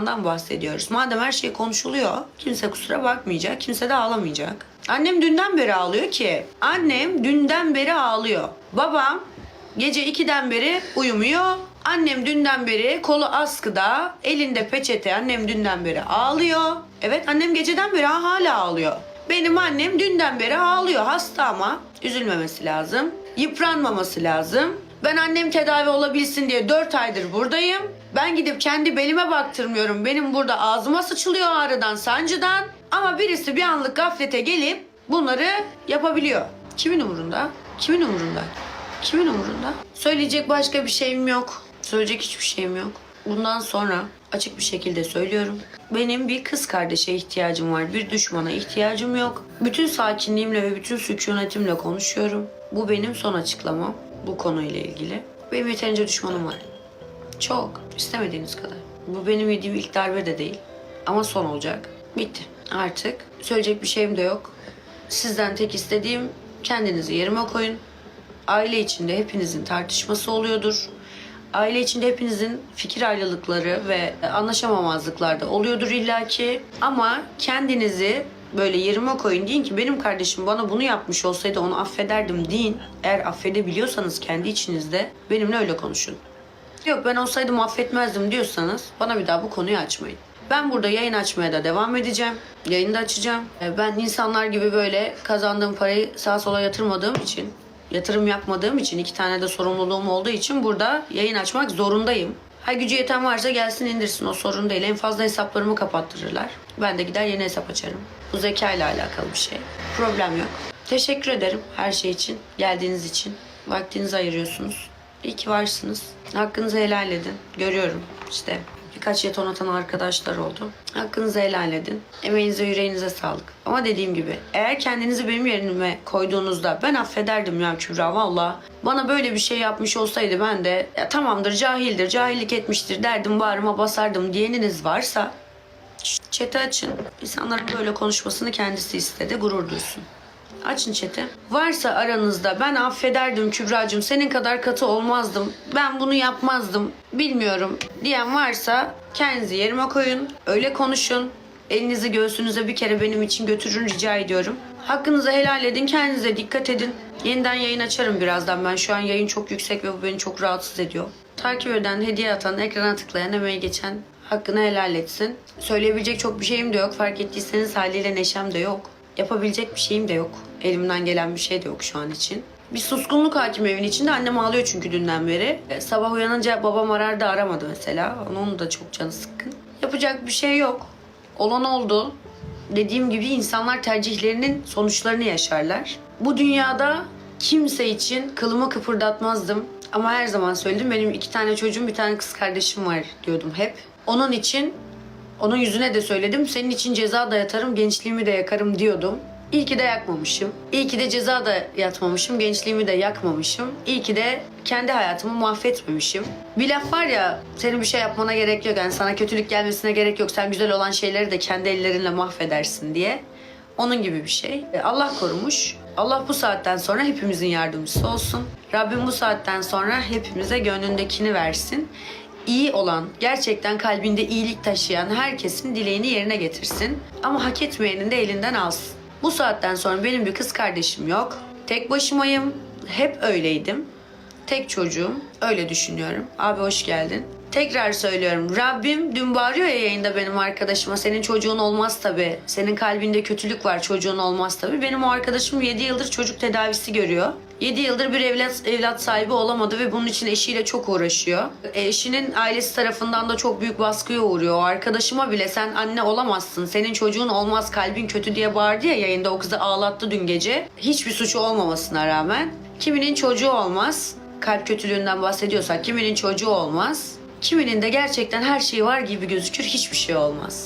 Ondan bahsediyoruz. Madem her şey konuşuluyor, kimse kusura bakmayacak, kimse de ağlamayacak. Annem dünden beri ağlıyor ki. Annem dünden beri ağlıyor. Babam gece 2'den beri uyumuyor. Annem dünden beri kolu askıda, elinde peçete. Annem dünden beri ağlıyor. Evet annem geceden beri hala ağlıyor. Benim annem dünden beri ağlıyor. Hasta ama üzülmemesi lazım. Yıpranmaması lazım. Ben annem tedavi olabilsin diye 4 aydır buradayım. Ben gidip kendi belime baktırmıyorum. Benim burada ağzıma sıçılıyor ağrıdan, sancıdan. Ama birisi bir anlık gaflete gelip bunları yapabiliyor. Kimin umurunda? Kimin umurunda? Kimin umurunda? Söyleyecek başka bir şeyim yok. Söyleyecek hiçbir şeyim yok. Bundan sonra açık bir şekilde söylüyorum. Benim bir kız kardeşe ihtiyacım var. Bir düşmana ihtiyacım yok. Bütün sakinliğimle ve bütün sükunetimle konuşuyorum. Bu benim son açıklamam bu konuyla ilgili. Benim yeterince düşmanım var. Çok. istemediğiniz kadar. Bu benim yediğim ilk darbe de değil. Ama son olacak. Bitti. Artık söyleyecek bir şeyim de yok. Sizden tek istediğim kendinizi yerime koyun. Aile içinde hepinizin tartışması oluyordur. Aile içinde hepinizin fikir ayrılıkları ve anlaşamamazlıklar da oluyordur illaki. Ama kendinizi böyle yerime koyun deyin ki benim kardeşim bana bunu yapmış olsaydı onu affederdim deyin. Eğer affedebiliyorsanız kendi içinizde benimle öyle konuşun. Yok ben olsaydım affetmezdim diyorsanız bana bir daha bu konuyu açmayın. Ben burada yayın açmaya da devam edeceğim. Yayını da açacağım. E, Ben insanlar gibi böyle kazandığım parayı sağa sola yatırmadığım için, yatırım yapmadığım için, iki tane de sorumluluğum olduğu için burada yayın açmak zorundayım. Ha gücü yeten varsa gelsin indirsin o sorun değil. En fazla hesaplarımı kapattırırlar. Ben de gider yeni hesap açarım. Bu zeka ile alakalı bir şey. Problem yok. Teşekkür ederim her şey için, geldiğiniz için. Vaktinizi ayırıyorsunuz. İyi ki varsınız. Hakkınızı helal edin. Görüyorum işte birkaç jeton atan arkadaşlar oldu. Hakkınızı helal edin. Emeğinize, yüreğinize sağlık. Ama dediğim gibi eğer kendinizi benim yerime koyduğunuzda ben affederdim ya Kübra valla. Bana böyle bir şey yapmış olsaydı ben de ya tamamdır cahildir, cahillik etmiştir derdim bağrıma basardım diyeniniz varsa Çete açın. İnsanların böyle konuşmasını kendisi istedi. Gurur duysun. Açın çete. Varsa aranızda ben affederdim Kübra'cığım senin kadar katı olmazdım. Ben bunu yapmazdım. Bilmiyorum diyen varsa kendinizi yerime koyun. Öyle konuşun. Elinizi göğsünüze bir kere benim için götürün rica ediyorum. Hakkınızı helal edin. Kendinize dikkat edin. Yeniden yayın açarım birazdan. Ben şu an yayın çok yüksek ve bu beni çok rahatsız ediyor. Takip eden, hediye atan, ekrana tıklayan, emeği geçen hakkını helal etsin. Söyleyebilecek çok bir şeyim de yok. Fark ettiyseniz haliyle neşem de yok. Yapabilecek bir şeyim de yok. Elimden gelen bir şey de yok şu an için. Bir suskunluk hakim evin içinde. Annem ağlıyor çünkü dünden beri. E, sabah uyanınca babam arar da aramadı mesela. Onun da çok canı sıkkın. Yapacak bir şey yok. Olan oldu. Dediğim gibi insanlar tercihlerinin sonuçlarını yaşarlar. Bu dünyada kimse için kılımı kıpırdatmazdım. Ama her zaman söyledim benim iki tane çocuğum bir tane kız kardeşim var diyordum hep. Onun için onun yüzüne de söyledim. Senin için ceza da yatarım, gençliğimi de yakarım diyordum. İyi ki de yakmamışım. İyi ki de ceza da yatmamışım, gençliğimi de yakmamışım. İyi ki de kendi hayatımı mahvetmemişim. Bir laf var ya, senin bir şey yapmana gerek yok. Yani sana kötülük gelmesine gerek yok. Sen güzel olan şeyleri de kendi ellerinle mahvedersin diye. Onun gibi bir şey. E, Allah korumuş. Allah bu saatten sonra hepimizin yardımcısı olsun. Rabbim bu saatten sonra hepimize gönlündekini versin. İyi olan, gerçekten kalbinde iyilik taşıyan herkesin dileğini yerine getirsin. Ama hak etmeyenin de elinden alsın. Bu saatten sonra benim bir kız kardeşim yok. Tek başımayım. Hep öyleydim. Tek çocuğum. Öyle düşünüyorum. Abi hoş geldin. Tekrar söylüyorum. Rabbim dün bağırıyor ya yayında benim arkadaşıma. Senin çocuğun olmaz tabii. Senin kalbinde kötülük var çocuğun olmaz tabii. Benim o arkadaşım 7 yıldır çocuk tedavisi görüyor. 7 yıldır bir evlat, evlat sahibi olamadı ve bunun için eşiyle çok uğraşıyor. E, Eşinin ailesi tarafından da çok büyük baskıya uğruyor. O arkadaşıma bile sen anne olamazsın, senin çocuğun olmaz, kalbin kötü diye bağırdı ya yayında o kızı ağlattı dün gece. Hiçbir suçu olmamasına rağmen. Kiminin çocuğu olmaz, kalp kötülüğünden bahsediyorsak kiminin çocuğu olmaz. Kiminin de gerçekten her şeyi var gibi gözükür hiçbir şey olmaz.